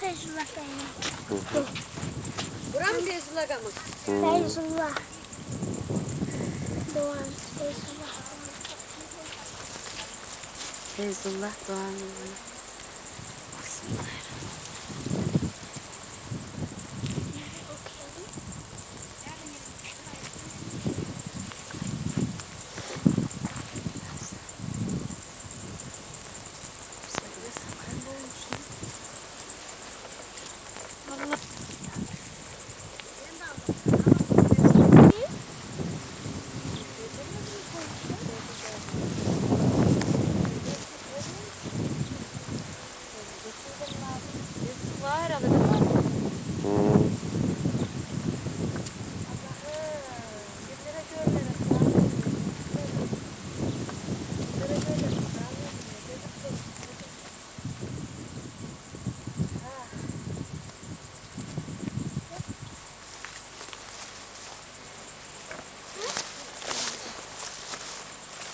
Feyzullah benim. Buram Feyzullah mı? Feyzullah. Doğan Feyzullah. Feyzullah Doğan Yıldırım. Var herhalde. Hmm.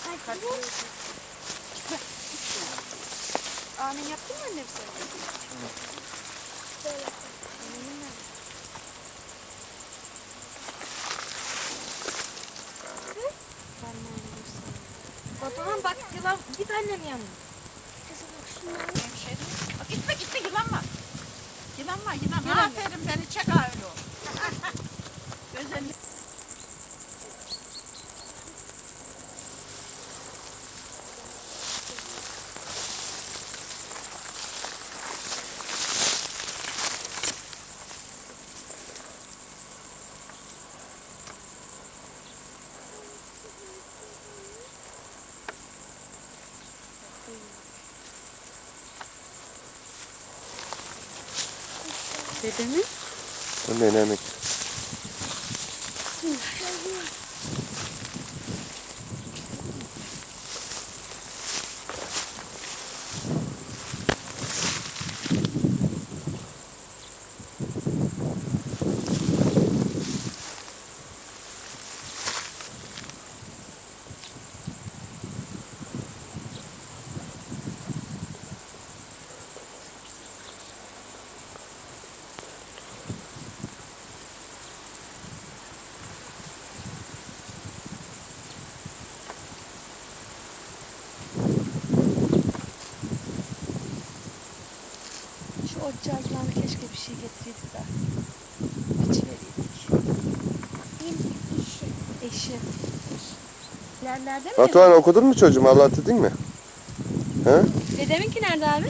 Kaç bu? Amin yaptın mı annem sen? Böyle. Batuhan bak yılan git annenin yanına. Kızım bak şunları. Bak gitme gitme yılanma. Yılanma yılanma. Aferin beni çek öyle o. Dedemin? O nenemin. Otçazlarına keşke bir şey getireydik de. İçiveriydik. Bir işi. Eşi. Nerede mi? Batuhan okudun mu çocuğum Allah dedin mi? He? Dedeminki nerede abi?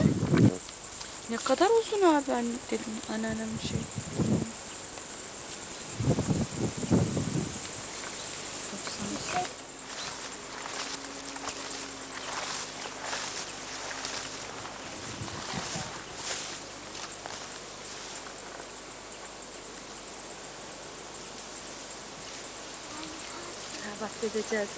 Ne kadar uzun abi anne dedim anneannemin şey. Ha, bak dedeceğiz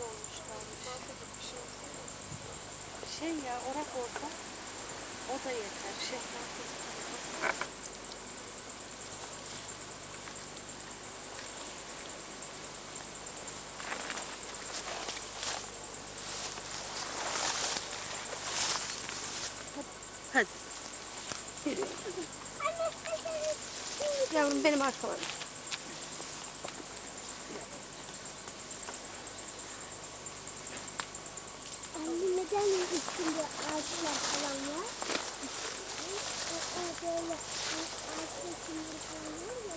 yavrum kısımlar. Şey ya orak olsa o da yeter. Şey Hadi. Yavrum benim arkalarım. Neden üstünde ağaçlar falan var? Böyle ağaçlar üstünde falan var ya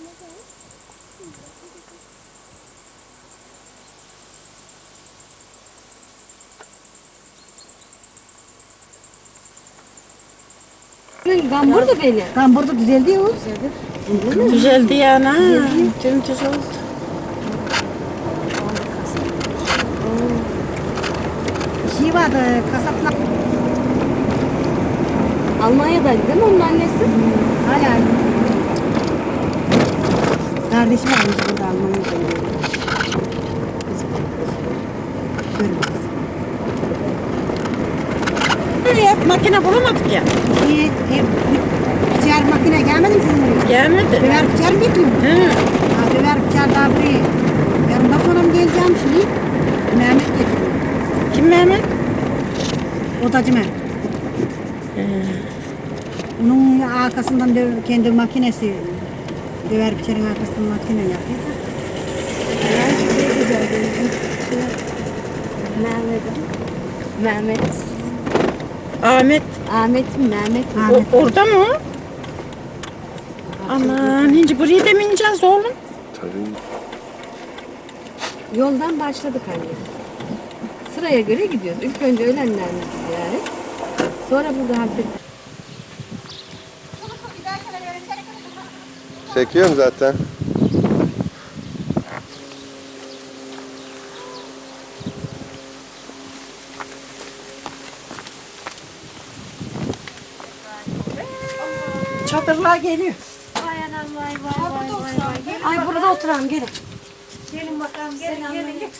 neden? Gambur da beni. Gambur da düzeldi ya o. Güzeldi yani ha. Canım güzel Şey vardı kasapla. Almanya'daydı değil mi onun annesi? Hala. Kardeşim varmış burada Almanya'da. Hep makine bulamadık ya. Niye ev bıçar makine gelmedi mi sizin buraya? Gelmedi. Döver bıçar mı getiriyor? He. Ha, döver bıçar daha buraya. Yarından sonra mı geleceğim şimdi? Mehmet getiriyor. Kim Mehmet? Odacı Mehmet. Onun arkasından döv, kendi makinesi döver bıçarın arkasından makine yapıyor. Mehmet'im. Mehmet. Ahmet. Ahmet'im Mehmet. Ahmet. O, orada mı? Aman hinci buraya da mı ineceğiz oğlum? Tabii. Yoldan başladık anne. Sıraya göre gidiyoruz. İlk önce ölenlerimizi ziyaret. Sonra burada hafif Çekiyorum zaten. Çadırlar geliyor. Vay anam vay vay vay vay vay. Ay burada oturalım gelin. Gelin bakalım gelin gelin. gelin.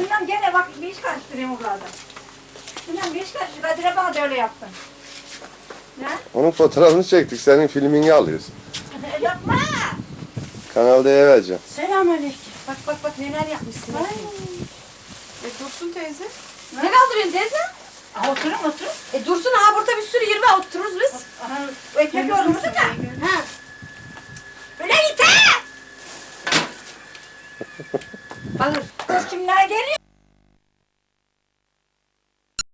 Sinan gene bak bir iş karıştırayım burada. Sinan bir iş karıştır. Kadir'e bana da öyle yaptın. Onun fotoğrafını çektik. Senin filmini alıyoruz. Yapma. Kanal D'ye vereceğim. Selamünaleyküm. Bak bak bak neler yapmışsın. E Dursun teyze. Ne kaldırıyorsun teyze? Aa, oturun oturun. E dursun ha burada bir sürü yürüme